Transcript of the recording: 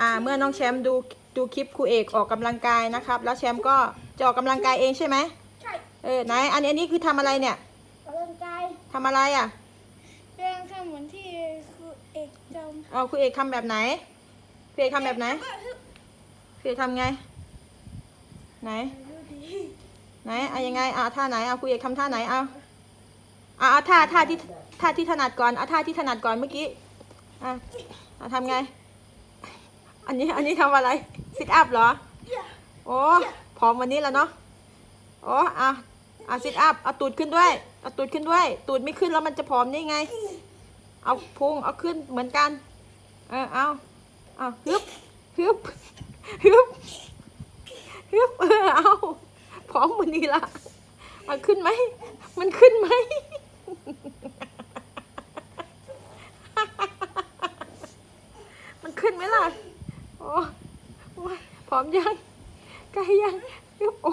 อ่าเมื่อน้องแชมป์ดูดูคลิปครูเอกออกกำลังกายนะครับ แล้วแชมป์ก็จะออกกำลังกายเองใช่ไหมใช่เออไหนอันนี้อันนี้คือทำอะไรเนี่ยออกกำลังกายทำอะไรอะเรื่องทำเหมือนที่ครูเอกจำเอาครูเอกทำแบบไหนครูเอกทำแบบไหนครูเอกทำไง ไหนดูดิไหนเอายังไงเอาท่าไหนเอาครูเอกทำท่าไหนเอาเอาเอาท่าท่าที่ท่าที่ถนัดก่อนเอาท่าที่ถนัดก่อนเมื่อกี้อะเอาทำไง อันนี้อันนี้ทำอะไรซิทอัพเหรอ โอ้พร้อมวันนี้แล้วเนาะโอ้อะอะซิทอัพเอาตูดขึ้นด้วยเอาตูดขึ้นด้วย ตูดไม่ขึ้นแล้วมันจะผอมได้ไง เอาพุงเอาขึ้นเหมือนกัน เออเอาเอาฮึบฮึบฮึบฮึบเออเอาพร้อมวันนี้ละเอาขึ้นไหมมันขึ้นไหมมันขึ้นไหมล่ะ โอ้โอ้ยพร้อมยังใกล้ยังโอ้